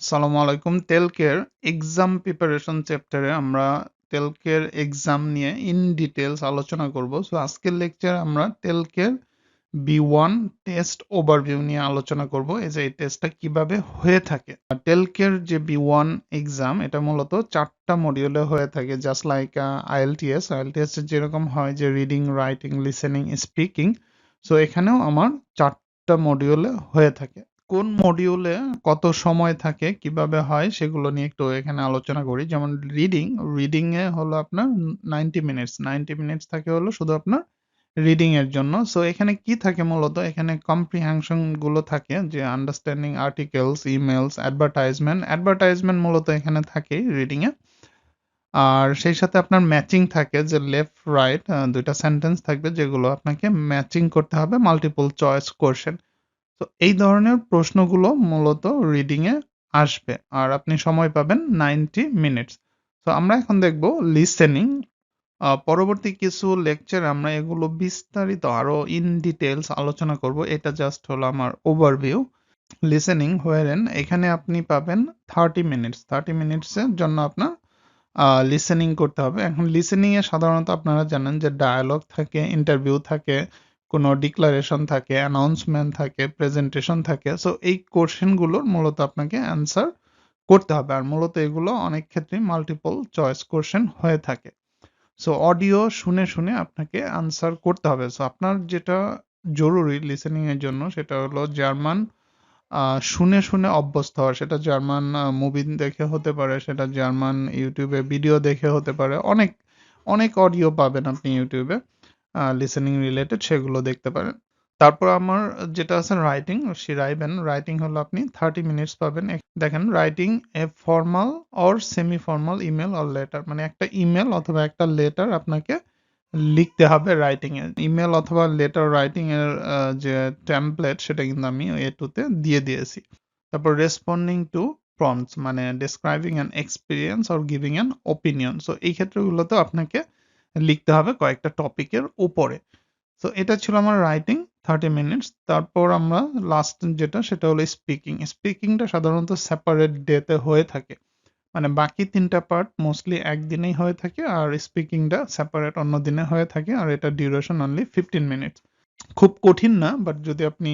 আসসালামু আলাইকুম। টেলকের exam preparation চ্যাপ্টারে আমরা টেলকের এক্সাম নিয়ে ইন ডিটেলস আলোচনা করব। সো আজকের লেকচার আমরা টেলকের বি ওয়ান টেস্ট ওভারভিউ নিয়ে আলোচনা করব। এই যে, এই টেস্টটা কীভাবে হয়ে থাকে। টেলকের যে বি ওয়ান এক্সাম এটা মূলত চারটা মডিউলে হয়ে থাকে। জাস্ট লাইক আইএলটিএস আইএলটিএস যেরকম হয় যে reading writing listening speaking so এখানেও আমার চারটা মডিউলে হয়ে থাকে। কোন মডিউলে কত সময় থাকে, কীভাবে হয়, সেগুলো নিয়ে একটু এখানে আলোচনা করি। যেমন রিডিং রিডিং এ হলো আপনার নাইনটি মিনিটস নাইনটি মিনিটস থাকে হলো শুধু আপনার রিডিং এর জন্য। সো এখানে কি থাকে মূলত? এখানে কম্প্রিহেনশনগুলো থাকে, যে understanding articles emails advertisement advertisement মূলত এখানে থাকে রিডিং এ। আর সেই সাথে আপনার ম্যাচিং থাকে, যে লেফট রাইট দুইটা সেন্টেন্স থাকবে, যেগুলো আপনাকে ম্যাচিং করতে হবে। মাল্টিপল চয়েস কোশ্চেন তো এই ধরনের প্রশ্নগুলো মূলত রিডিং এ আসবে। আর আপনি সময় পাবেন নাইনটি মিনিটস তো আমরা এখন দেখব লিসেনিং পরবর্তী কিছু লেকচার আমরা এগুলো বিস্তারিত আরও ইন ডিটেলস আলোচনা করব। এটা জাস্ট হলো আমার ওভারভিউ লিসেনিং হোয়ারেন এখানে আপনি পাবেন থার্টি মিনিটস থার্টি মিনিটসের জন্য আপনার লিসেনিং করতে হবে। এখন লিসেনিং এ সাধারণত আপনারা জানেন যে ডায়ালগ থাকে ইন্টারভিউ থাকে কোনো ডিক্লারেশন থাকে অ্যানাউন্সমেন্ট থাকে প্রেজেন্টেশন থাকে সো এই কোশ্চেনগুলোর মূলত আপনাকে অ্যান্সার করতে হবে। আর মূলত এগুলো অনেক ক্ষেত্রে মাল্টিপল চয়েস কোশ্চেন হয়ে থাকে। সো অডিও শুনে শুনে আপনাকে আনসার করতে হবে। সো আপনার যেটা জরুরি লিসেনিং এর জন্য সেটা হলো জার্মান শুনে শুনে অভ্যস্ত হওয়া। সেটা জার্মান মুভি দেখে হতে পারে, সেটা জার্মান ইউটিউবে ভিডিও দেখে হতে পারে। অনেক অনেক অডিও পাবেন আপনি ইউটিউবে লিসেনিং রিলেটেড সেগুলো দেখতে পারেন। তারপর আমার যেটা আছে রাইটিং সে রাইবেন রাইটিং হলো আপনি থার্টি মিনিটস পাবেন। দেখেন writing A formal or semi formal email or letter মানে একটা ইমেল অথবা একটা লেটার আপনাকে লিখতে হবে রাইটিং এ। ইমেল অথবা লেটার রাইটিং এর যে টেমপ্লেট সেটা কিন্তু আমি এ টুতে দিয়ে দিয়েছি। তারপর রেসপন্ডিং টু প্রম্পটস মানে describing an experience or giving an opinion so এই ক্ষেত্রগুলোতে আপনাকে লিখতে হবে কয়েকটা টপিকের উপরে। তো এটা ছিল আমার রাইটিং থার্টি মিনিটস তারপর আমরা লাস্ট যেটা, সেটা হলো স্পিকিং স্পিকিংটা সাধারণত সেপারেট ডেতে হয়ে থাকে। মানে বাকি তিনটা পার্ট মোস্টলি একদিনেই হয়ে থাকে, আর স্পিকিংটা সেপারেট অন্য দিনে হয়ে থাকে, আর এটা ডিউরেশন অনলি ফিফটিন মিনিটস খুব কঠিন না বাট যদি আপনি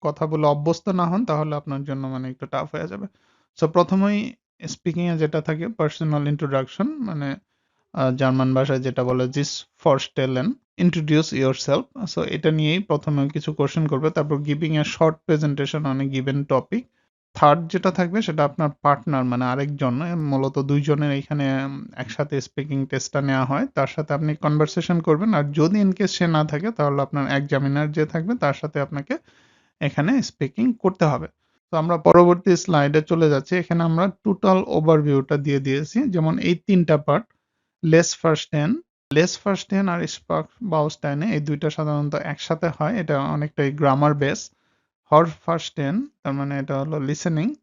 কথা বলে অভ্যস্ত না হন, তাহলে আপনার জন্য মানে একটু টাফ হয়ে যাবে। সো প্রথমেই স্পিকিংয়ে যেটা থাকে পার্সোনাল ইন্ট্রোডাকশন মানে জার্মান ভাষায় যেটা বলে জিস ফরস্টেলেন ইন্ট্রোডিউস ইয়োর সেলফ সো এটা নিয়েই প্রথমে কিছু কোশ্চেন করবে। তারপর giving a short presentation on a given topic third যেটা থাকবে, সেটা আপনার পার্টনার মানে আরেকজন মূলত দুইজনের এখানে একসাথে স্পিকিং টেস্টটা নেওয়া হয়। তার সাথে আপনি কনভারসেশন করবেন। আর যদি ইনকেস সে না থাকে, তাহলে আপনার এক্সামিনার যে থাকবে, তার সাথে আপনাকে এখানে স্পিকিং করতে হবে। তো আমরা পরবর্তী স্লাইডে চলে যাচ্ছি। এখানে আমরা টোটাল ওভারভিউটা দিয়ে দিয়েছি। যেমন এই তিনটা পার্ট লেস ফার্স্ট টেন লেস ফার্স্ট টেন আর স্পার্ক বাউস্টাইনে এই দুইটা সাধারণত একসাথে হয়। এটা অনেকটাই গ্রামার বেস। হর ফার্স্ট টেন তার মানে এটা হলো লিসেনিং।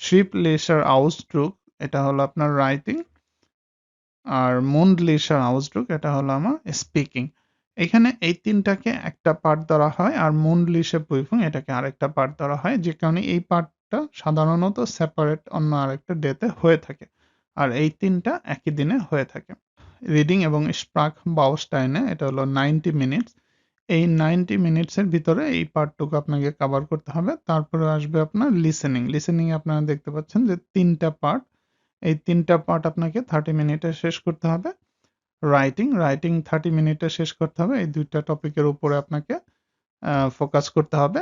শিপ লেসার আউসড্রুক, এটা হলো আপনার রাইটিং। আর মুন্ড লিসার আউসড্রুক, এটা হলো আমার স্পিকিং। এখানে এই তিনটাকে একটা পার্ট ধরা হয় আর মুন্ড লিসে পুইফুং, এটাকে আরেকটা পার্ট ধরা হয়। যে কারণে এই পার্টটা সাধারণত সেপারেট অন্য আরেকটা ডেতে হয়ে থাকে। আর এই তিনটা একই দিনে হয়ে থাকে। রিডিং এবং স্প্রাক বাউস্টাইনে এটা হলো নাইনটি মিনিটস এই নাইনটি মিনিটসের ভিতরে এই পার্টটুকু আপনাকে কাভার করতে হবে। তারপরে আসবে আপনার লিসেনিং লিসেনিং আপনারা দেখতে পাচ্ছেন যে তিনটা পার্ট এই তিনটা পার্ট আপনাকে থার্টি মিনিটে শেষ করতে হবে। রাইটিং রাইটিং থার্টি মিনিটে শেষ করতে হবে। এই দুইটা টপিকের উপরে আপনাকে ফোকাস করতে হবে।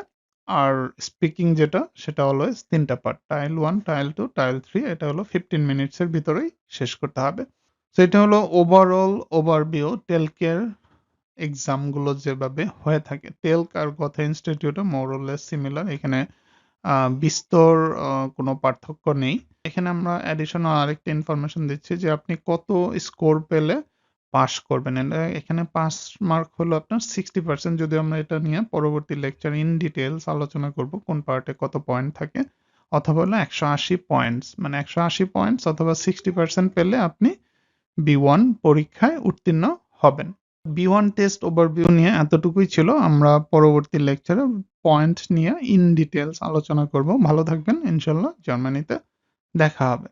আর স্পিকিং যেটা, সেটা হলো তিনটা পার্ট টাইল ওয়ান টাইল টু টাইল থ্রি এটা হলো ফিফটিন মিনিটসের ভিতরেই শেষ করতে হবে। এটা হলো ওভারঅল ওভারভিউ টেলকের এক্সামগুলো যেভাবে হয়ে থাকে। টেলক আর কথা ইনস্টিটিউটে মোরলেস সিমিলার এখানে বিস্তর কোনো পার্থক্য নেই। এখানে আমরা অ্যাডিশনাল আরেকটা ইনফরমেশন দিচ্ছি যে আপনি কত স্কোর পেলে পাস করবেন। এখানে পাস মার্ক হলো আপনার সিক্সটি পার্সেন্ট যদি আমরা এটা নিয়ে পরবর্তী লেকচার ইন ডিটেলস আলোচনা করব, কোন পার্টে কত পয়েন্ট থাকে, অথবা হলো একশো আশি পয়েন্টস মানে একশো আশি পয়েন্টস অথবা সিক্সটি পার্সেন্ট পেলে আপনি বি ওয়ান পরীক্ষায় উত্তীর্ণ হবেন। বি ওয়ান টেস্ট ওভারভিউ নিয়ে এতটুকুই ছিল। আমরা পরবর্তী লেকচারে পয়েন্ট নিয়ে ইন ডিটেলস আলোচনা করব। ভালো থাকবেন। ইনশাল্লাহ জার্মানিতে দেখা হবে।